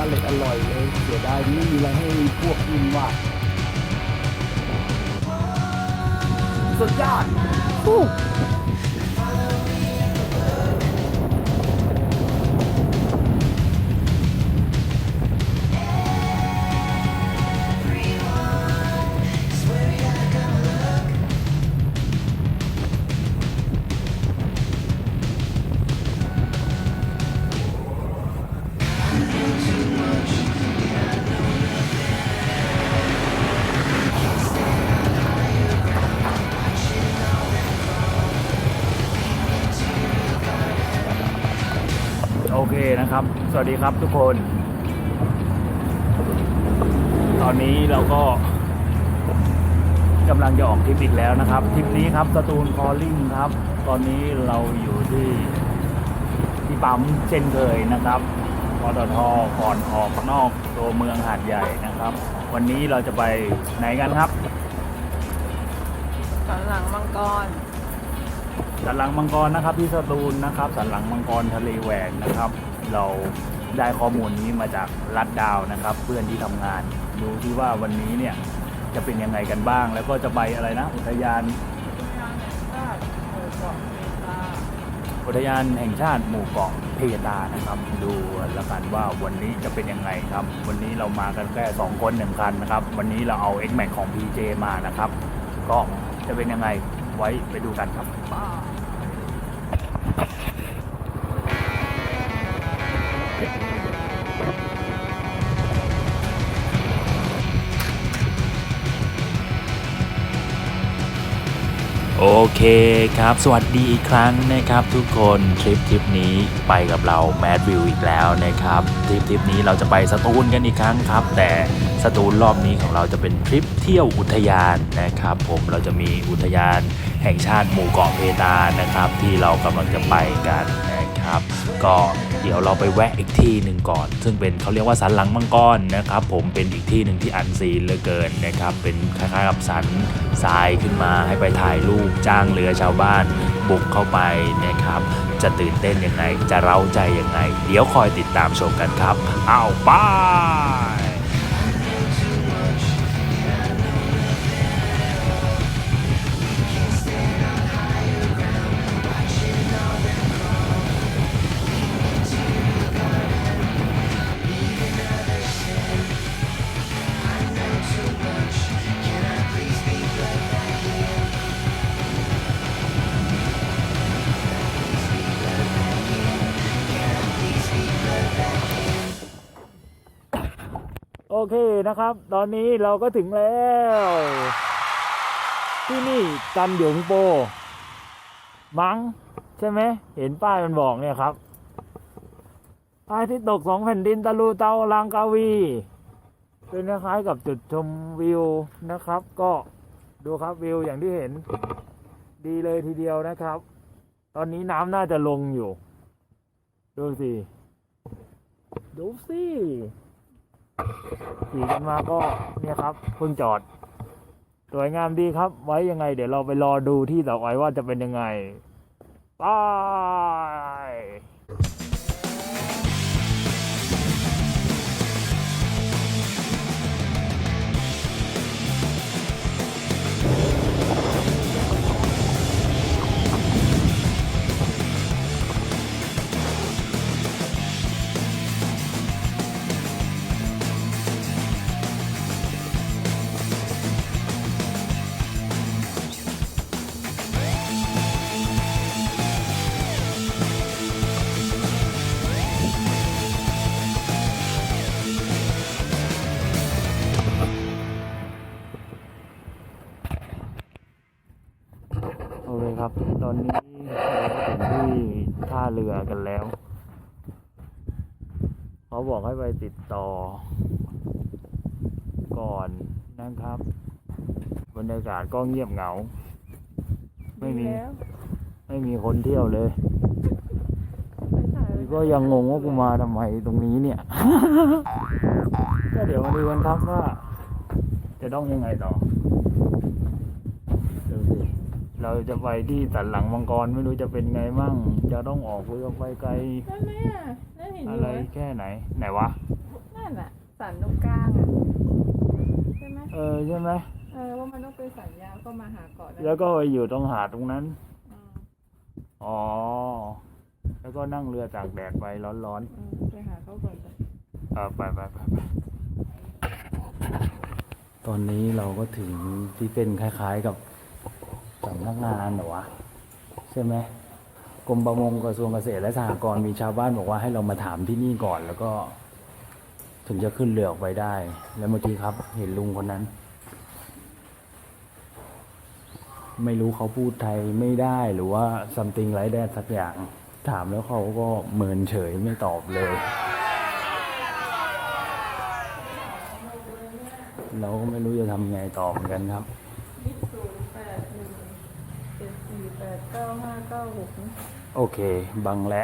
อร่อยอร่อยเลย เสียดายไม่มีอะไรให้พวกกินว่ะสุดยอด วัสดีครับทุกคน ตอนนี้เราก็กำลังจะออกทริปอีกแล้วนะครับทริปนี้ครับสตูลคอลลิ่งครับ ตอนนี้เราอยู่ที่ที่ปั๊มเช่นเคยนะครับปตทก่อนออกนอกตัวเมืองหาดใหญ่นะครับ วันนี้เราจะไปไหนกันครับสันหลังมังกรสันหลังมังกรนะครับที่สตูลนะครับ สันหลังมังกรทะเลแหวกนะครับ เรา ได้ข้อมูลนี้มาจากรัดดาวนะครับ เพื่อนที่ทำงาน ดูที่ว่าวันนี้เนี่ยจะเป็นยังไงกันบ้าง แล้วก็จะไปอะไรนะ อุทยานอุทยานแห่งชาติหมู่เกาะเพตานะครับ ดูแล้วกันว่าวันนี้จะเป็นยังไงครับ วันนี้เรามากันแค่สองคนหนึ่งคันนะครับ วันนี้เราเอา X Max ของ PJ มานะครับ ก็จะเป็นยังไงไว้ไปดูกันครับ เคครับ สวัสดีอีกครั้งนะครับ ทุกคนทริปทริปนี้ไปกับเราแมดวิวอีกแล้วนะครับทริปทริปนี้เราจะไปสตูลกันอีกครั้งครับ แต่สตูลรอบนี้ของเราจะเป็นทริปเที่ยวอุทยานนะครับ ผมเราจะมีอุทยานแห่งชาติหมู่เกาะเพตานะครับ ที่เรากำลังจะไปกันนะครับ ก็ เดี๋ยวเราไปแวะอีกที่หนึ่งก่อน ซึ่งเป็นเขาเรียกว่าสันหลังมังกรนะครับ ผมเป็นอีกที่หนึ่งที่อันซีนเหลือเกินนะครับ เป็นคล้ายๆกับสันทรายขึ้นมาให้ไปถ่ายรูปจ้างเรือชาวบ้าน บุกเข้าไปนะครับ จะตื่นเต้นยังไง จะเร้าใจยังไง เดี๋ยวคอยติดตามชมกันครับอ้าวบ โอเคนะครับ ตอนนี้เราก็ถึงแล้ว ที่นี่จันหยงโป มัง้งใช่ไหม เห็นป้ายมันบอกเนี่ยครับป้ายที่ตกสองแผ่นดินตะลูเตาลางกาวี เป็นคล้ายกับจุดชมวิวนะครับ ก็ดูครับวิวอย่างที่เห็น ดีเลยทีเดียวนะครับ ตอนนี้น้ำน่าจะลงอยู่ ดูสิ ดูสิ ขี่กันมาก็เนี่ยครับเพิ่งจอด สวยงามดีครับ ไว้ยังไง เดี๋ยวเราไปรอดูที่เสาอไปว่าจะเป็นยังไงป้า คครับ ตอนนี้เราก็ถึงที่ท่าเรือกันแล้ว เขาบอกให้ไปติดต่อ ก่อนนะครับ บรรยากาศก็เงียบเหงา ไม่มีแล้วไม่มีคนเที่ยวเลยไปถ่ายก็ยังงงว่ากูมาทำไมตรงนี้เนี่ยก็เดี๋ยวมาดูกันครับว่า จะต้องยังไงต่อดูสิ เราจะไปที่สันหลังมังกรไม่รู้จะเป็นไงมั่ง จะต้องออกเรือไปไกลนั่นไหมอะนั่นเห็นออะยู่ไรไหมแค่ไหน ไหนวะนนั่นน่ะ สันตรงกลางอะใช่ไหมเออใช่ไหม เออว่ามันต้องเป็นสัญญาณก็มาหาเกาะได้แล้วก็ไปอยู่ตรงหาดตรงนั้น อืมอ๋อ แล้วก็นั่งเรือจากแดดไปร้อนอืมไปหาเขาก่อนไป ๆเออไปไปไปไปตอนนี้เราก็ถึงที่เป็นคล้าย ๆกับ สำนักงานเหรอวะใช่ไหมกรมประมงกระทรวงเกษตรและสหกรณ์มีชาวบ้านบอกว่าให้เรามาถามที่นี่ก่อนแล้วก็ ถึงจะขึ้นเรือออกไปได้ แล้วเมื่อกี้ครับ เห็นลุงคนนั้น ไม่รู้เขาพูดไทยไม่ได้หรือว่า something ไร like that สักอย่าง ถามแล้วเขาก็เมินเฉยไม่ตอบเลย เราก็ไม่รู้จะทำไงต่อเหมือนกันครับ ศูนย์แปดหนึ่งเจ็ดสี่แปดเก้าห้าเก้าหกนะโอเค บังและ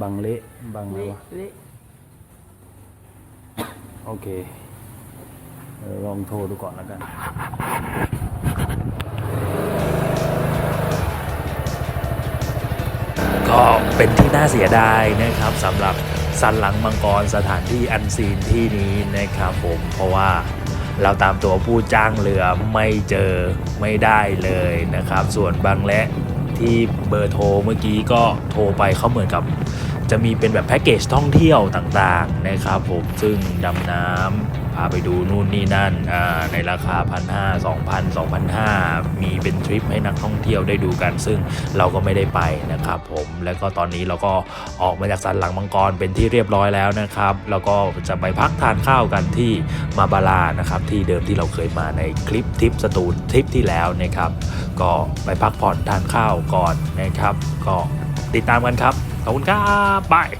บังเละบังอะไรเละวะเละโอเคเออลองโทรดูก่อนแล้วกัน ก็เป็นที่น่าเสียดายนะครับสำหรับสันหลังมังกรสถานที่อันซีนที่นี้นะครับผมเพราะว่าเราตามตัวผู้จ้างเรือไม่เจอไม่ได้เลยนะครับ ส่วนบางและ ที่เบอร์โทรเมื่อกี้ก็โทรไปเขาเหมือนกับ จะมีเป็นแบบแพ็กเกจท่องเที่ยวต่างๆนะครับผมซึ่งดำน้ำาไปดูนู่นนี่นั่นอ่าในราคา1 5 0 0 2,000 2,500มีเป็นทริปให้นักท่องเที่ยวได้ดูกัน ซึ่งเราก็ไม่ได้ไปนะครับผมแล้วก็ตอนนี้เราก็ออกมาจากสันหลังมังกรเป็นที่เรียบร้อยแล้วนะครับ แล้วก็จะไปพักทานข้าวกันที่มาบาลานะครับที่เดิมที่เราเคยมาในคลิปทริปสตูลทริปที่แล้วนะครับก็ไปพักผ่อนทานข้าวก่อนนะครับ ก็ติดตามกันครับขอบคุณครับบาย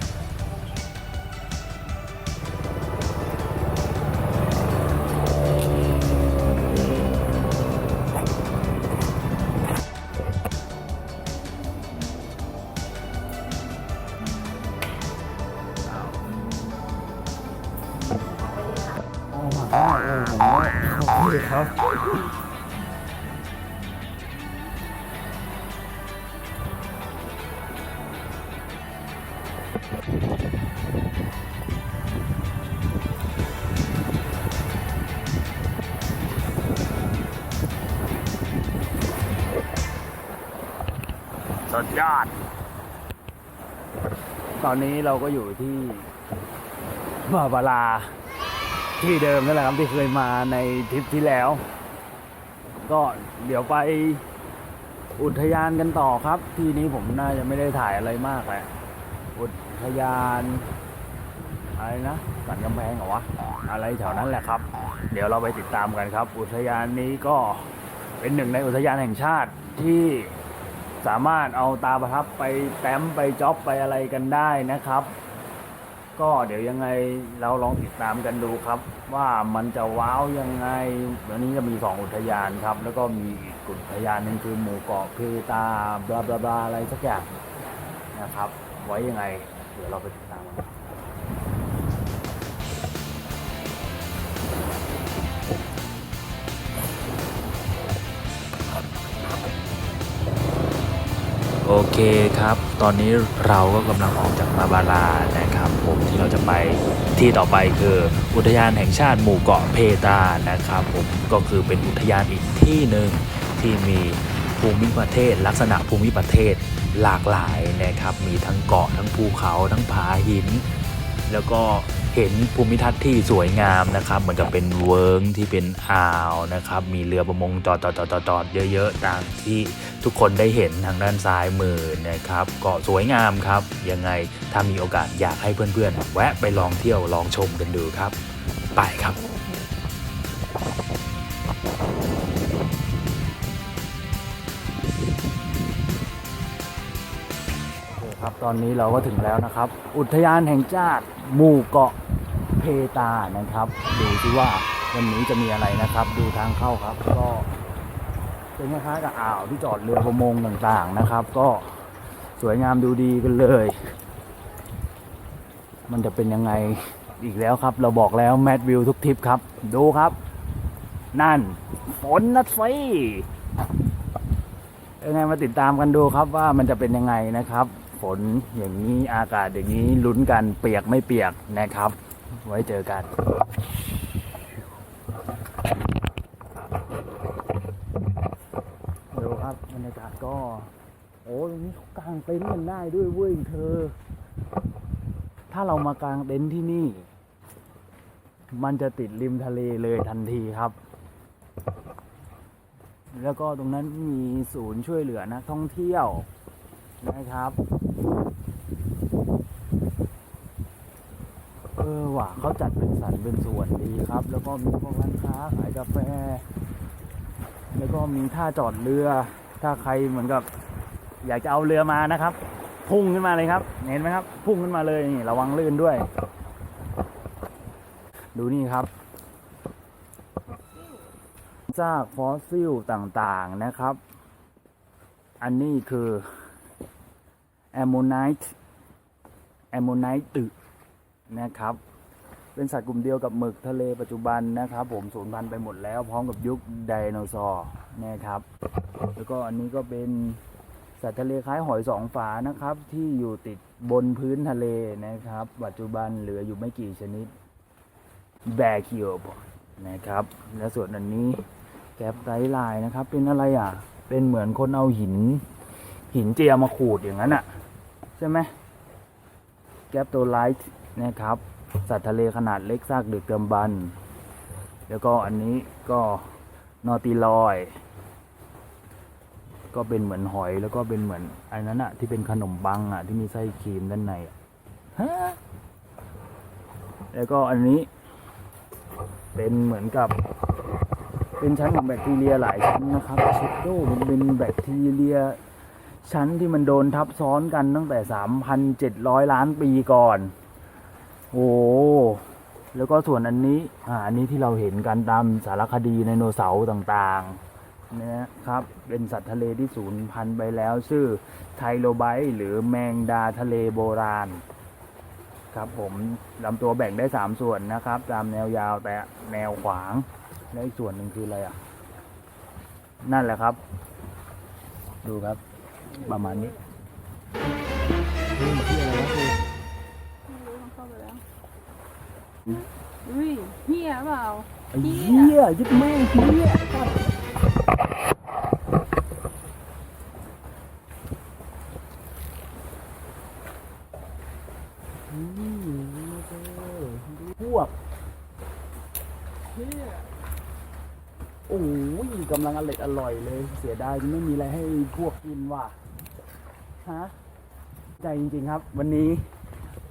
สุดยอด ตอนนี้เราก็อยู่ที่มาบาลา ที่เดิมนั่นแหละครับที่เคยมาในทริปที่แล้ว ก็เดี๋ยวไปอุทยานกันต่อครับ ที่นี้ผมน่าจะไม่ได้ถ่ายอะไรมากแหละอุทยานอะไรนะสันกำแพงเหรอวะอะไรแถวนั้นแหละครับ เดี๋ยวเราไปติดตามกันครับ อุทยานนี้ก็เป็นหนึ่งในอุทยานแห่งชาติที่ สามารถเอาตาประทับไปแต้มไปจ็อบไปอะไรกันได้นะครับ ก็เดี๋ยวยังไงเราลองติดตามกันดูครับ ว่ามันจะว้าวยังไงวันนี้จะมีสองอุทยานครับ แล้วก็มีอีกอุทยานหนึงคือหมู่เกาะเพตาบลาบลาบลาอะไรสักอย่างนะครับ ไว้ยังไง เดี๋ยวเราไปติดตามกัน โอเคครับ ตอนนี้เราก็กำลังออกจากมาบาลานะครับผมที่เราจะไปที่ต่อไปคืออุทยานแห่งชาติหมู่เกาะเพตานะครับผมก็คือเป็นอุทยานอีกที่หนึ่งที่มีภูมิประเทศ ลักษณะภูมิประเทศหลากหลายนะครับมีทั้งเกาะทั้งภูเขาทั้งผาหิน แล้วก็ เห็นภูมิทัศน์ที่สวยงามนะครับ เหมือนกับเป็นเวิร์งที่เป็นอ่าวนะครับ มีเรือประมงจอดจอดจอดจอดจอดเยอะๆตามที่ทุกคนได้เห็นทางด้านซ้ายมือนะครับเกาะสวยงามครับ ยังไงถ้ามีโอกาสอยากให้เพื่อนๆ แวะไปลองเที่ยวลองชมกันดูครับ ไปครับ ตอนนี้เราก็ถึงแล้วนะครับ อุทยานแห่งชาติหมู่เกาะเพตานะครับ ดูซิว่าวันนี้จะมีอะไรนะครับ ดูทางเข้าครับ ก็เป็นคล้ายๆกับอ่าวที่จอดเรือประมงต่างๆนะครับ ก็สวยงามดูดีกันเลย มันจะเป็นยังไงอีกแล้วครับ เราบอกแล้วแมทวิวทุกทริปครับ ดูครับ นั่นฝนนัดไฟยังไงมาติดตามกันดูครับว่ามันจะเป็นยังไงนะครับ ฝนอย่างนี้อากาศอย่างนี้ลุ้นกันเปียกไม่เปียกนะครับ ไว้เจอกันดูครับบรรยากาศก็ โอ้ตรงนี้เขากางเต็นท์กันได้ด้วยเว้ยเธอ ถ้าเรามากางเต็นท์ที่นี่ มันจะติดริมทะเลเลยทันทีครับแล้วก็ตรงนั้นมีศูนย์ช่วยเหลือนักท่องเที่ยว นะครับ เออว่ะเขาจัดเป็นสันเป็นส่วนดีครับ แล้วก็มีพวกร้านค้าขายกาแฟ แล้วก็มีท่าจอดเรือ ถ้าใครเหมือนกับ อยากจะเอาเรือมานะครับ พุ่งขึ้นมาเลยครับ เห็นไหมครับ พุ่งขึ้นมาเลยนี่ระวังลื่นด้วย ดูนี่ครับซากฟอสซิลต่างๆนะครับ อันนี้คือ แอมโมไนต์แอมโมไนต์ตึนะครับ เป็นสัตว์กลุ่มเดียวกับหมึกทะเลปัจจุบันนะครับ ผมสูญพันธุ์ไปหมดแล้ว พร้อมกับยุคไดโนเสาร์นะครับ แล้วก็อันนี้ก็เป็นสัตว์ทะเลคล้ายหอยสองฝานะครับ ที่อยู่ติดบนพื้นทะเลนะครับ ปัจจุบันเหลืออยู่ไม่กี่ชนิดแบคิโอบนะครับ และส่วนอันนี้แก๊ปไตลน์นะครับ เป็นอะไรอะ เป็นเหมือนคนเอาหิน หินเจียมาขูดอย่างนั้นอะ ใช่ไหมแก๊ปตัวไลท์นะครับ สัตว์ทะเลขนาดเล็กซากดึกเดิมบันแล้วก็อันนี้ก็นอติลอย ก็เป็นเหมือนหอยแล้วก็เป็นเหมือนอันนั้นอะที่เป็นขนมบังอะที่มีไส้ครีมด้านในฮะแล้วก็อันนี้ เป็นเหมือนกับ เป็นชั้นของแบคทีเรียหลายชั้นนะครับเชดโดมันเป็นแบคทีเรีย ชั้นที่มันโดนทับซ้อนกันตั้งแต่ 3,700 ล้านปีก่อน โอ้แล้วก็ส่วนอันนี้ อ่าอันนี้ที่เราเห็นกันตามสารคดีไดโนเสาร์ต่างๆนะครับ เป็นสัตว์ทะเลที่สูญพันธุ์ไปแล้ว ชื่อไทโลไบหรือแมงดาทะเลโบราณ ครับผมลำตัวแบ่งได้ 3 ส่วนนะครับ ตามแนวยาวแต่แนวขวาง และอีกส่วนหนึ่งคืออะไรอะ นั่นแหละครับ ดูครับ ประมาณนี้เฮ้ยที่อะไรวะครูรู้มันเข้าไปแล้วอุ้ยเหี้ยเปล่าไอ้เหี้ยยึดแม่งเหี้ยพวกเหี้ยโอ้ยกำลังอร่อยอร่อยเลย เสียดายไม่มีอะไรให้พวก กินว่ะฮะใจจริงๆครับ วันนี้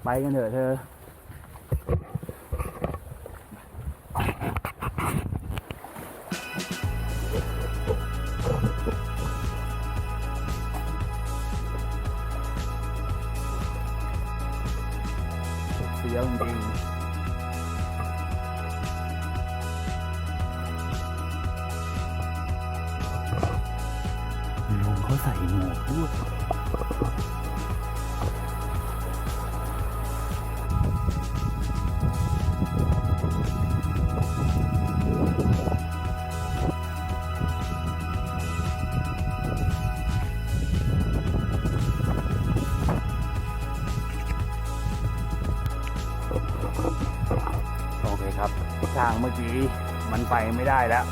ไปกันเถอะเธอ ไปไม่ได้แล้ว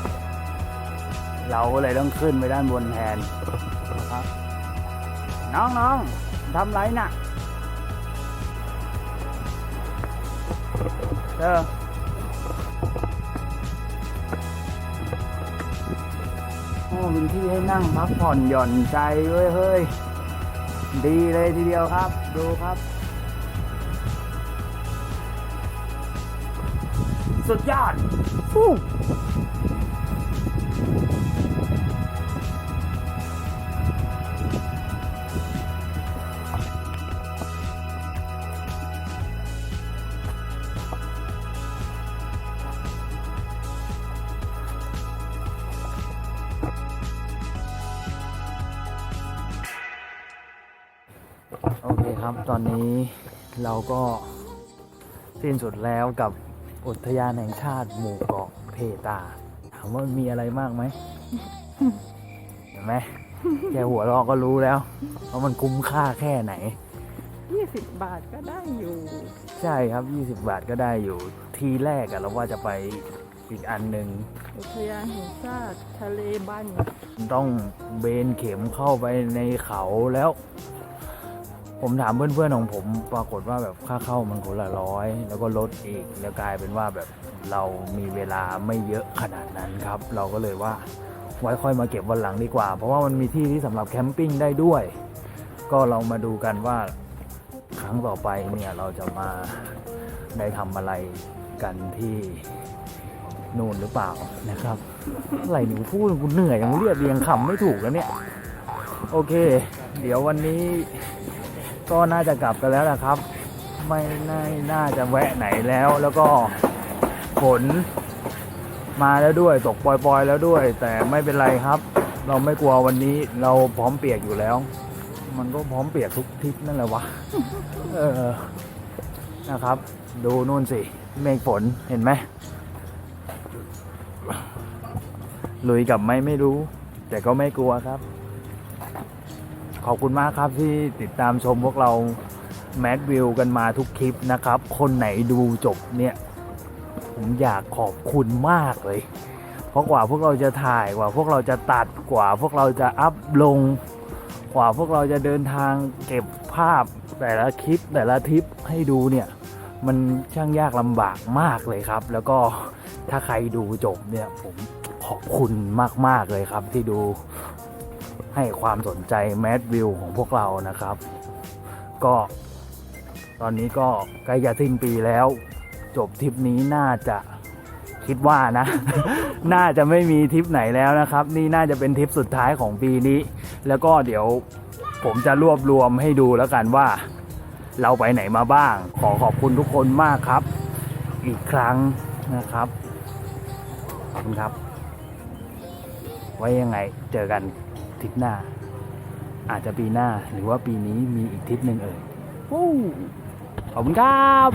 เราก็เลยต้องขึ้นไปด้านบนแทนนะครับ น้องน้องทำไรน่ะเออโอ้มีที่ให้นั่งพักผ่อนหย่อนใจเว้ยเฮ้ย ดีเลยทีเดียวครับ ดูครับ สุดยอดฟูโอเคครับ ตอนนี้เราก็สิ้นสุดแล้วกับ อุทยานแห่งชาติหมู่เกาะเพตา ถามว่ามีอะไรมากไหมเห็นไหมแค่หัวเราะก็รู้แล้วว่ามันคุ้มค่าแค่ไหนยี่สิบบาทก็ได้อยู่ ใช่ครับ 20 บาทก็ได้อยู่ ทีแรกอะเราว่าจะไปอีกอันหนึ่งอุทยานแห่งชาติทะเลบ้านต้องเบนเข็มเข้าไปในเขาแล้ว ผมถามเพื่อนๆของผมปรากฏว่าแบบค่าเข้ามันคนละร้อย แล้วก็ลดอีกแล้วกลายเป็นว่าแบบเรามีเวลาไม่เยอะขนาดนั้นครับ เราก็เลยว่าไว้ค่อยมาเก็บวันหลังดีกว่า เพราะว่ามันมีที่ที่สำหรับแคมปิ้งได้ด้วย ก็เรามาดูกันว่าครั้งต่อไปเนี่ยเราจะมาได้ทำอะไรกันที่นู่นหรือเปล่านะครับอะไรหนูพูดกูเหนื่อยยังเรียบเรียงคำไม่ถูกแล้วเนี่ย โอเค เดี๋ยววันนี้ ก็น่าจะกลับกันแล้วล่ะครับ ไม่น่าน่าจะแวะไหนแล้ว แล้วก็ฝนมาแล้วด้วยตกปล่อยๆแล้วด้วย แต่ไม่เป็นไรครับ เราไม่กลัววันนี้เราพร้อมเปียกอยู่แล้ว มันก็พร้อมเปียกทุกทิศนั่นแหละวะเออนะครับ ดูนู่นสิเมฆฝนเห็นไหมลุยกับไม่ไม่รู้ แต่ก็ไม่กลัวครับ ขอบคุณมากครับที่ติดตามชมพวกเราแมดวิวกันมาทุกคลิปนะครับ คนไหนดูจบเนี่ย ผมอยากขอบคุณมากเลย เพราะกว่าพวกเราจะถ่ายกว่าพวกเราจะตัดกว่า พวกเราจะอัพลง กว่าพวกเราจะเดินทางเก็บภาพแต่ละคลิปแต่ละทริปให้ดูเนี่ย มันช่างยากลำบากมากเลยครับ แล้วก็ถ้าใครดูจบเนี่ยผมขอบคุณมาก ๆ เลยครับที่ดู ให้ความสนใจแมดวิวของพวกเรานะครับ ก็ตอนนี้ก็ใกล้จะสิ้นปีแล้ว จบทริปนี้น่าจะคิดว่านะ น่าจะไม่มีทริปไหนแล้วนะครับ นี่น่าจะเป็นทริปสุดท้ายของปีนี้ แล้วก็เดี๋ยวผมจะรวบรวมให้ดูแล้วกันว่า เราไปไหนมาบ้าง ขอขอบคุณทุกคนมากครับ อีกครั้งนะครับ ขอบคุณครับ ไว้ยังไงเจอกัน ทริปหน้า อาจจะปีหน้าหรือว่าปีนี้มีอีกทริปหนึ่งเอ่ยวู้ขอบคุณครับ